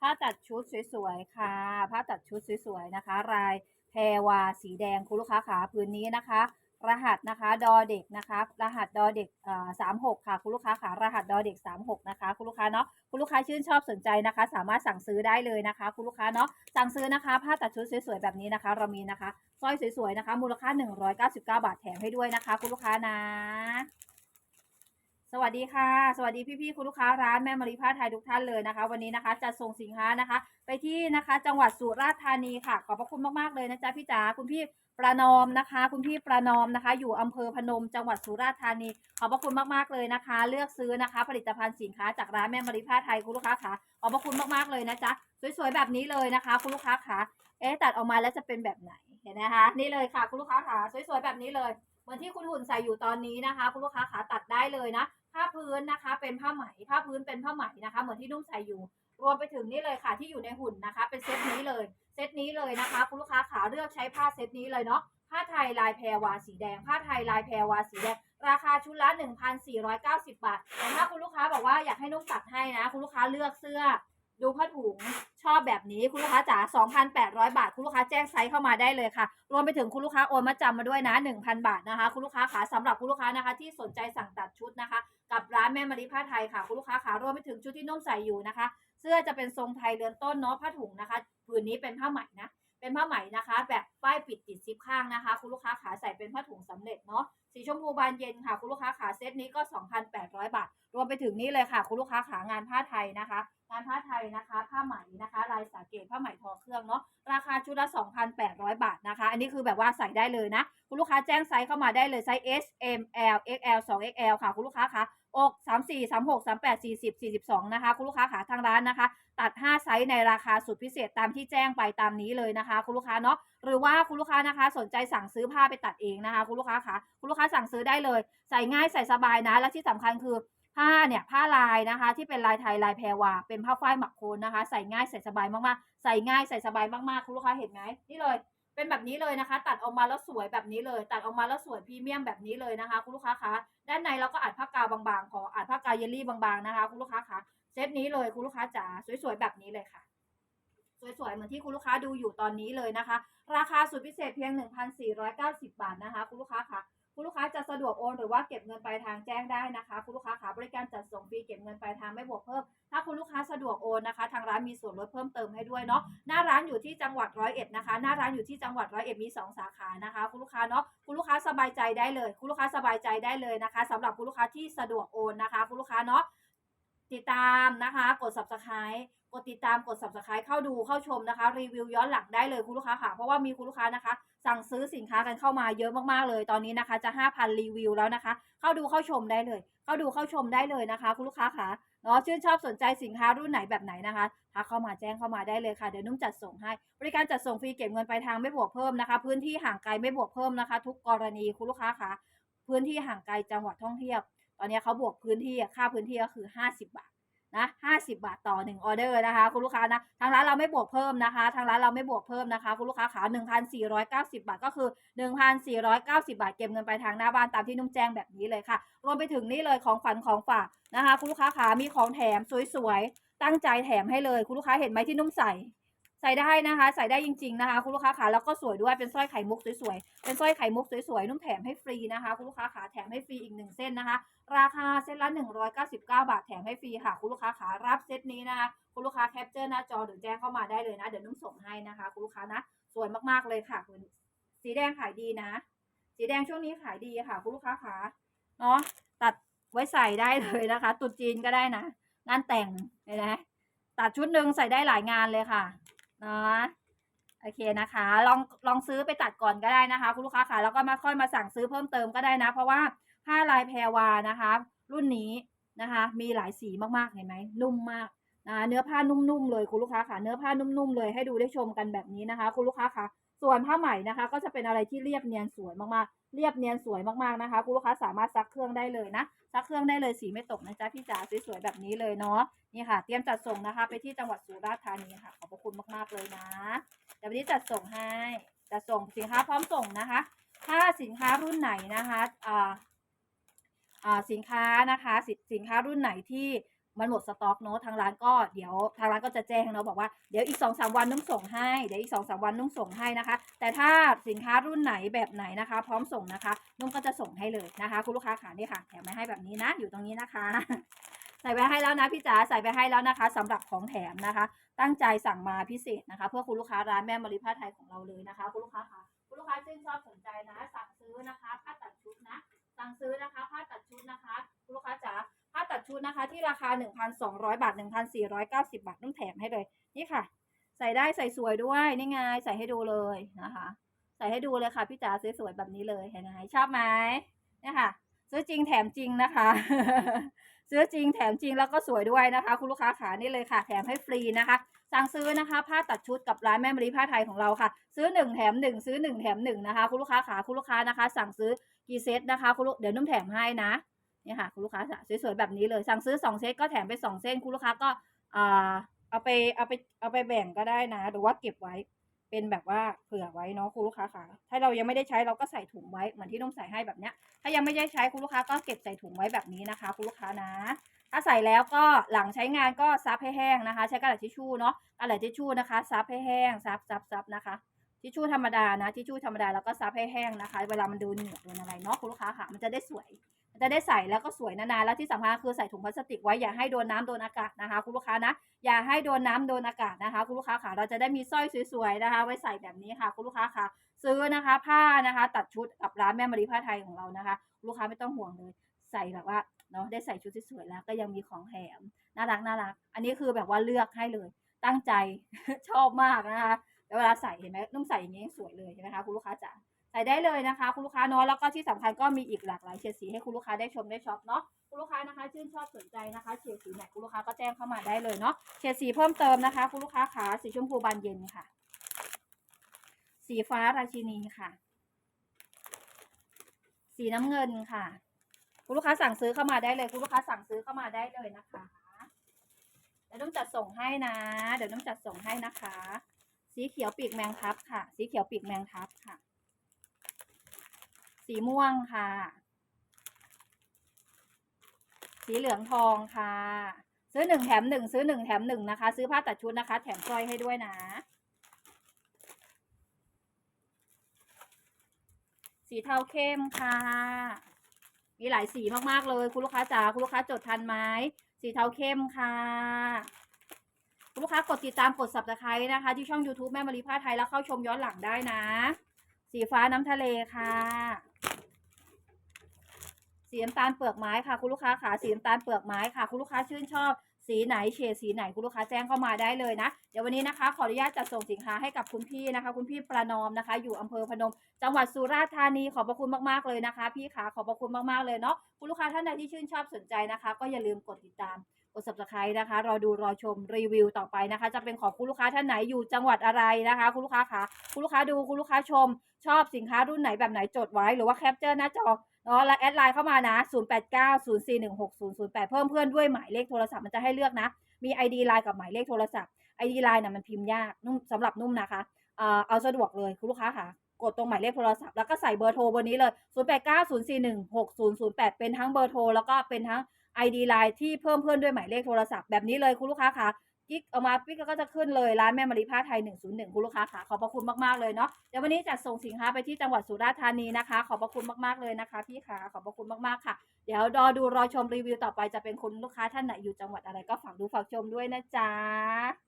ผ้าตัดชุดสวยๆค่ะ ผ้าตัดชุดสวยๆนะคะ ลายแพรวาสีแดงคุณลูกค้าขาพื้นนี้นะคะ รหัสนะคะดอเด็กนะคะรหัสดอเด็กสามหกค่ะคุณลูกค้าขารหัสดอเด็กสามหกนะคะคุณลูกค้าเนาะคุณลูกค้าชื่นชอบสนใจนะคะ สามารถสั่งซื้อได้เลยนะคะคุณลูกค้าเนาะสั่งซื้อนะคะผ้าตัดชุดสวยๆแบบนี้นะคะ เรามีนะคะสร้อยสวยๆนะคะ มูลค่า 199 บาทแถมให้ด้วยนะคะ คุณลูกค้านะ สวัสดีค่ะ สวัสดีพี่ๆคุณลูกค้าร้านแม่มารีผ้าไทยทุกท่านเลยนะคะ วันนี้นะคะจะส่งสินค้านะคะ ไปที่นะคะ จังหวัดสุราษฎร์ธานีค่ะ ขอบพระคุณมากๆเลยนะจ๊ะพี่จ๋าคุณพี่ประนอมนะคะ คุณพี่ประนอมนะคะ อยู่อำเภอพนมจังหวัดสุราษฎร์ธานี ขอบพระคุณมากๆเลยนะคะ เลือกซื้อนะคะ ผลิตภัณฑ์สินค้าจากร้านแม่มารีผ้าไทยคุณลูกค้าค่ะขอบพระคุณมากๆเลยนะจ๊ะสวยๆแบบนี้เลยนะคะ คุณลูกค้าค่ะเอ๊ะตัดออกมาแล้วจะเป็นแบบไหนเห็นนะคะ นี่เลยค่ะ คุณลูกค้าค่ะสวยๆแบบนี้เลยเหมือนที่คุณหุ่นใส่อยู่ตอนนี้นะคะ คุณลูกค้าขาตัดได้เลยนะ ผ้าพื้นนะคะ เป็นผ้าไหมผ้าพื้นเป็นผ้าไหมนะคะ เหมือนที่นุ่มใส่อยู่ รวมไปถึงนี่เลยค่ะ ที่อยู่ในหุ่นนะคะ เป็นเซตนี้เลย เซตนี้เลยนะคะ คุณลูกค้าขาเลือกใช้ผ้าเซตนี้เลยเนาะผ้าไทยลายแพรวาสีแดง ผ้าไทยลายแพรวาสีแดง ราคาชุดละ 1,490 บาทแต่ถ้าคุณลูกค้าบอกว่าอยากให้นุ่มตัดให้นะ คุณลูกค้าเลือกเสื้อ ดูผ้าถุงชอบแบบนี้คุณลูกค้าจ๋า2,800 บาท คุณลูกค้าแจ้งไซส์เข้ามาได้เลยค่ะ รวมไปถึงคุณลูกค้าโอนมาจำมาด้วยนะ 1,000 บาทนะคะ คุณลูกค้าขาสำหรับคุณลูกค้านะคะ ที่สนใจสั่งตัดชุดนะคะ กับร้านแม่มารีผ้าไทยค่ะ คุณลูกค้าขารวมไปถึงชุดที่นุ่มใส่อยู่นะคะ เสื้อจะเป็นทรงไทยเรือนต้นเนาะผ้าถุงนะคะผืนนี้เป็นผ้าไหมนะเป็นผ้าไหมนะคะ แบบป้ายปิดติดซิปข้างนะคะ คุณลูกค้าขาใส่เป็นผ้าถุงสำเร็จเนาะสีชมพูบานเย็นค่ะ คุณลูกค้าขาเซตนี้ก็ 2,800 บาท รวมไปถึงนี้เลยค่ะ คุณลูกค้าขางานผ้าไทยนะคะ งานผ้าไทยนะคะ ผ้าไหมนะคะ ลายสาเกตผ้าไหมทอเครื่องเนาะราคาชุดละ 2,800 บาทนะคะ อันนี้คือแบบว่าใส่ได้เลยนะ คุณลูกค้าแจ้งไซส์เข้ามาได้เลยไซส์ S M L XL 2 XL ค่ะ คุณลูกค้าคะ อก34 36 38 40 42นะคะ คุณลูกค้าขาทางร้านนะคะ ตัด5ไซส์ในราคาสุดพิเศษตามที่แจ้งไปตามนี้เลยนะคะ คุณลูกค้าเนาะหรือว่าคุณลูกค้านะคะ สนใจสั่งซื้อผ้าไปตัดเองนะคะ คุณลูกค้าคะคุณลูกค้าสั่งซื้อได้เลย ใส่ง่ายใส่สบายนะ และที่สำคัญคือผ้าเนี่ยผ้าลายนะคะ ที่เป็นลายไทยลายแพรวาเป็นผ้าฝ้ายหมักโคนนะคะ ใส่ง่ายใส่สบายมากๆใส่ง่ายใส่สบายมากๆคุณลูกค้าเห็นไหมนี่เลย เป็นแบบนี้เลยนะคะ ตัดออกมาแล้วสวยแบบนี้เลย ตัดออกมาแล้วสวยพรีเมียมแบบนี้เลยนะคะ คุณลูกค้าคะด้านในเราก็อัดผ้ากาวบางๆขออัดผ้ากาวเยลลี่บางๆนะคะ คุณลูกค้าคะเซตนี้เลยคุณลูกค้าจ๋าสวยๆแบบนี้เลยค่ะ สวยๆเหมือนที่คุณลูกค้าดูอยู่ตอนนี้เลยนะคะ ราคาสุดพิเศษเพียง 1,490 บาทนะคะ คุณลูกค้าคะ คุณลูกค้าจะสะดวกโอนหรือว่าเก็บเงินปลายทางแจ้งได้นะคะ คุณลูกค้าขาบริการจัดส่งฟรีเก็บเงินปลายทางไม่บวกเพิ่ม ถ้าคุณลูกค้าสะดวกโอนนะคะ ทางร้านมีส่วนลดเพิ่มเติมให้ด้วยเนาะหน้าร้านอยู่ที่จังหวัดร้อยเอ็ดนะคะ หน้าร้านอยู่ที่จังหวัดร้อยเอ็ดมีสองสาขานะคะ คุณลูกค้าเนาะคุณลูกค้าสบายใจได้เลย คุณลูกค้าสบายใจได้เลยนะคะสำหรับคุณลูกค้าที่สะดวกโอนนะคะ คุณลูกค้าเนาะติดตามนะคะ กด subscribe กดติดตามกด subscribe เข้าดูเข้าชมนะคะ รีวิวย้อนหลังได้เลยคุณลูกค้าค่ะ เพราะว่ามีคุณลูกค้านะคะ สั่งซื้อสินค้ากันเข้ามาเยอะมากๆเลยตอนนี้นะคะ จะ 5,000 รีวิวแล้วนะคะ เข้าดูเข้าชมได้เลย เข้าดูเข้าชมได้เลยนะคะ คุณลูกค้าค่ะเนาะชื่นชอบสนใจสินค้ารุ่นไหนแบบไหนนะคะทักเข้ามาแจ้งเข้ามาได้เลยค่ะเดี๋ยวนุ่มจัดส่งให้ บริการจัดส่งฟรีเก็บเงินปลายทางไม่บวกเพิ่มนะคะ พื้นที่ห่างไกลไม่บวกเพิ่มนะคะ ทุกกรณีคุณลูกค้าค่ะพื้นที่ห่างไกลจังหวัดท่องเที่ยวตอนนี้เขาบวกพื้นที่ค่าพื้นที่ก็คือ 50 บาท นะ50 บาทต่อ 1 ออเดอร์นะคะ คุณลูกค้านะ ทางร้านเราไม่บวกเพิ่มนะคะ ทางร้านเราไม่บวกเพิ่มนะคะ คุณลูกค้าขา1,490 บาทก็คือ 1,490 บาทเก็บเงินไปทางหน้าบ้านตามที่นุ่มแจ้งแบบนี้เลยค่ะ รวมไปถึงนี่เลยของขวัญของฝากนะคะ คุณลูกค้าขามีของแถมสวยๆ ตั้งใจแถมให้เลย คุณลูกค้าเห็นไหมที่นุ่มใส่ ใส่ได้นะคะ ใส่ได้จริง ๆนะคะ คุณลูกค้าขาแล้วก็สวยด้วยเป็นสร้อยไข่มุกสวยๆเป็นสร้อยไข่มุกสวยๆนุ่มแถมให้ฟรีนะคะคุณลูกค้าขาแถมให้ฟรีอีกหนึ่งเส้นนะคะ ราคาเซตละ199 บาทแถมให้ฟรีค่ะคุณลูกค้าขารับเซตนี้นะคะคุณลูกค้าแคปเจอร์หน้าจอหรือแจ้งเข้ามาได้เลยนะเดี๋ยวนุ่มส่งให้นะคะคุณลูกค้านะสวยมากๆเลยค่ะคุณสีแดงขายดีนะ สีแดงช่วงนี้ขายดีค่ะคุณลูกค้าขาเนาะตัดไว้ใส่ได้เลยนะคะตรุ๊จีนก็ได้นะงานแต่งเห็นไหมตัดชุดหนึ่งใส่ได้หลายงานเลยค่ะ เนาะโอเคนะคะ ลองลองซื้อไปตัดก่อนก็ได้นะคะ คุณลูกค้าค่ะแล้วก็มาค่อยมาสั่งซื้อเพิ่มเติมก็ได้นะ เพราะว่าผ้าลายแพรวานะคะ รุ่นนี้นะคะ มีหลายสีมากๆเห็นไหมนุ่มมากนะเนื้อผ้านุ่มๆเลยคุณลูกค้าค่ะเนื้อผ้านุ่มๆเลยให้ดูได้ชมกันแบบนี้นะคะ คุณลูกค้าค่ะ ส่วนผ้าไหมนะคะ ก็จะเป็นอะไรที่เรียบเนียนสวยมากๆ เรียบเนียนสวยมากๆนะคะคุณลูกค้าสามารถซักเครื่องได้เลยนะซักเครื่องได้เลยสีไม่ตกนะจ๊ะพี่จ๋าสวยๆแบบนี้เลยเนาะนี่ค่ะ เตรียมจัดส่งนะคะ ไปที่จังหวัดสุราษฎร์ธานีค่ะขอบพระคุณมากๆเลยนะเดี๋ยววันนี้จัดส่งให้จัดส่งสินค้าพร้อมส่งนะคะ ถ้าสินค้ารุ่นไหนนะคะอ่าอ่าสินค้านะคะสสินค้ารุ่นไหนที่ มันหมดสต็อกเนอะทางร้านก็เดี๋ยวทางร้านก็จะแจ้งเนอะบอกว่าเดี๋ยวอีกสองสามวันนุ่งส่งให้เดี๋ยวอีกสองสามวันนุ่งส่งให้นะคะ แต่ถ้าสินค้ารุ่นไหนแบบไหนนะคะ พร้อมส่งนะคะ นุ่งก็จะส่งให้เลยนะคะ คุณลูกค้าขานี่ค่ะแถมมาให้แบบนี้นะอยู่ตรงนี้นะคะใส่ไปให้แล้วนะพี่จ๋าใส่ไปให้แล้วนะคะสำหรับของแถมนะคะ ตั้งใจสั่งมาพิเศษนะคะ เพื่อคุณลูกค้าร้านแม่มาริผ้าไทยของเราเลยนะคะ คุณลูกค้าค่ะคุณลูกค้าชื่นชอบสนใจนะ สั่งซื้อ ชุดนะคะ ที่ราคา 1,200 บาท 1,490 บาทต้องแถมให้เลย นี่ค่ะ ใส่ได้ใส่สวยด้วยนี่ไงใส่ให้ดูเลยนะคะ ใส่ให้ดูเลยค่ะพี่จ๋าสวยๆแบบนี้เลยเห็นไหมชอบไหมเนี่ยค่ะ ซื้อจริงแถมจริงนะคะ ซื้อจริงแถมจริงแล้วก็สวยด้วยนะคะ คุณลูกค้าขานี่เลยค่ะ แถมให้ฟรีนะคะ สั่งซื้อนะคะผ้าตัดชุดกับร้านแม่มะลิผ้าไทยของเราค่ะ ซื้อหนึ่งแถมหนึ่งซื้อหนึ่งแถมหนึ่งนะคะ คุณลูกค้าขาคุณลูกค้านะคะ สั่งซื้อกี่เซตนะคะคุณลูกเดี๋ยวนุ่มแถมให้นะ นี่ค่ะคุณลูกค้าสวยๆแบบนี้เลย สั่งซื้อสองเซตก็แถมไปสองเส้นคุณลูกค้าก็เอาไปเอาไปเอาไปแบ่งก็ได้นะหรือว่าเก็บไว้เป็นแบบว่าเผื่อไว้เนาะคุณลูกค้าค่ะ ถ้าเรายังไม่ได้ใช้เราก็ใส่ถุงไว้เหมือนที่นุ่มใส่ให้แบบเนี้ย ถ้ายังไม่ได้ใช้คุณลูกค้าก็เก็บใส่ถุงไว้แบบนี้นะคะคุณลูกค้านะ ถ้าใส่แล้วก็หลังใช้งานก็ซับให้แห้งนะคะ ใช้กระดาษทิชชู่เนาะกระดาษทิชชู่นะคะซับให้แห้งซับซับซับนะคะทิชชู่ธรรมดานะทิชชู่ธรรมดาแล้วก็ซับให้แห้งนะคะ เวลามันดนเหนียวโดนอะไรเนาะคุณลูกค้าค่ะ มันจะได้สวย จะได้ใส่แล้วก็สวยนานๆแล้วที่สำคัญคือใส่ถุงพลาสติกไว้อย่าให้โดนน้ำโดนอากาศนะคะ คุณลูกค้านะ อย่าให้โดนน้ำโดนอากาศนะคะ คุณลูกค้าค่ะเราจะได้มีสร้อยสวยๆนะคะ ไว้ใส่แบบนี้ค่ะ คุณลูกค้าค่ะ ซื้อนะคะ ผ้านะคะ ตัดชุดกับร้านแม่มารีผ้าไทยของเรานะคะ ลูกค้าไม่ต้องห่วงเลยใส่แบบว่าเนาะได้ใส่ชุดสวยๆแล้วก็ยังมีของแถมน่ารักน่ารัก อันนี้คือแบบว่าเลือกให้เลยตั้งใจชอบมากนะคะแล้วเวลาใส่เห็นไหมนุ่มใส่อย่างนี้สวยเลยเห็นไหมคะคุณลูกค้าจ๋า ได้เลยนะคะ คุณลูกค้าเนาะแล้วก็ที่สำคัญก็มีอีกหลากหลายเฉดสีให้คุณลูกค้าได้ชมได้ช็อปเนาะคุณลูกค้านะคะ ชื่นชอบสนใจนะคะเฉดสีไหนคุณลูกค้าก็แจ้งเข้ามาได้เลยเนาะเฉดสีเพิ่มเติมนะคะ คุณลูกค้าขาสีชมพูบานเย็นค่ะ สีฟ้าราชินีค่ะ สีน้ำเงินค่ะ คุณลูกค้าสั่งซื้อเข้ามาได้เลย คุณลูกค้าสั่งซื้อเข้ามาได้เลยนะคะเดี๋ยวน้องจัดส่งให้นะ เดี๋ยวน้องจัดส่งให้นะคะ สีเขียวปีกแมงทับค่ะ สีเขียวปีกแมงทับค่ะ สีม่วงค่ะ สีเหลืองทองค่ะ ซื้อหนึ่งแถมหนึ่งซื้อหนึ่งแถมหนึ่งนะคะ ซื้อผ้าตัดชุดนะคะ แถมสร้อยให้ด้วยนะ สีเทาเข้มค่ะ มีหลายสีมากๆเลย คุณลูกค้าจ๋าคุณลูกค้าจดทันไหมสีเทาเข้มค่ะคุณลูกค้ากดติดตามกด subscribe นะคะ ที่ช่อง YouTube แม่มารีผ้าไทยแล้วเข้าชมย้อนหลังได้นะ สีฟ้าน้ำทะเลค่ะ สีน้ำตาลเปลือกไม้ค่ะ คุณลูกค้าขาสีน้ำตาลเปลือกไม้ค่ะ คุณลูกค้าชื่นชอบ สีไหนเฉดสีไหนคุณลูกค้าแจ้งเข้ามาได้เลยนะ เดี๋ยววันนี้นะคะ ขออนุญาตจัดส่งสินค้าให้กับคุณพี่นะคะ คุณพี่ประนอมนะคะ อยู่อำเภอพนม จังหวัดสุราษฎร์ธานีขอบพระคุณมากๆเลยนะคะ พี่ขาขอบพระคุณมากๆเลยเนาะคุณลูกค้าท่านใดที่ชื่นชอบสนใจนะคะ ก็อย่าลืมกดติดตาม ด subscribe นะคะ รอดูรอชมรีวิวต่อไปนะคะ จะเป็นของคุณลูกค้าท่านไหนอยู่จังหวัดอะไรนะคะ คุณลูกค้าคะคุณลูกค้าดูคุณลูกค้าชม ชอบสินค้ารุ่นไหนแบบไหนจดไว้หรือว่าแคปเจอร์หน้าจอเนาะแล้วแอดไลน์เข้ามานะ 0890416008 เพิ่มเพื่อนด้วยหมายเลขโทรศัพท์มันจะให้เลือกนะ มี ID ไลน์กับหมายเลขโทรศัพท์ ID ไลน์น่ะมันพิมพ์ยากนุ่มสำหรับนุ่มนะคะเอ่อเอาสะดวกเลยคุณลูกค้าค่ะกดตรงหมายเลขโทรศัพท์แล้วก็ใส่เบอร์โทรเบอร์นี้เลย 0890416008 เป็นทั้งเบอร์โทร แล้วก็เป็นทั้ง ID ไลน์ที่เพิ่มเพื่อนด้วยหมายเลขโทรศัพท์แบบนี้เลยคุณลูกค้าค่ะกิ๊กเอามาปิ๊กก็จะขึ้นเลยร้านแม่มารีผ้าไทย 101 คุณลูกค้าค่ะขอบพระคุณมากๆเลยเนาะเดี๋ยววันนี้จัดส่งสินค้าไปที่จังหวัดสุราษฎร์ธานีนะคะ ขอบพระคุณมากๆเลยนะคะพี่ค่ะขอบพระคุณมากๆค่ะ เดี๋ยวรอดูรอชมรีวิวต่อไปจะเป็นคุณลูกค้าท่านไหนอยู่จังหวัดอะไรก็ฝากดูฝากชมด้วยนะจ๊ะ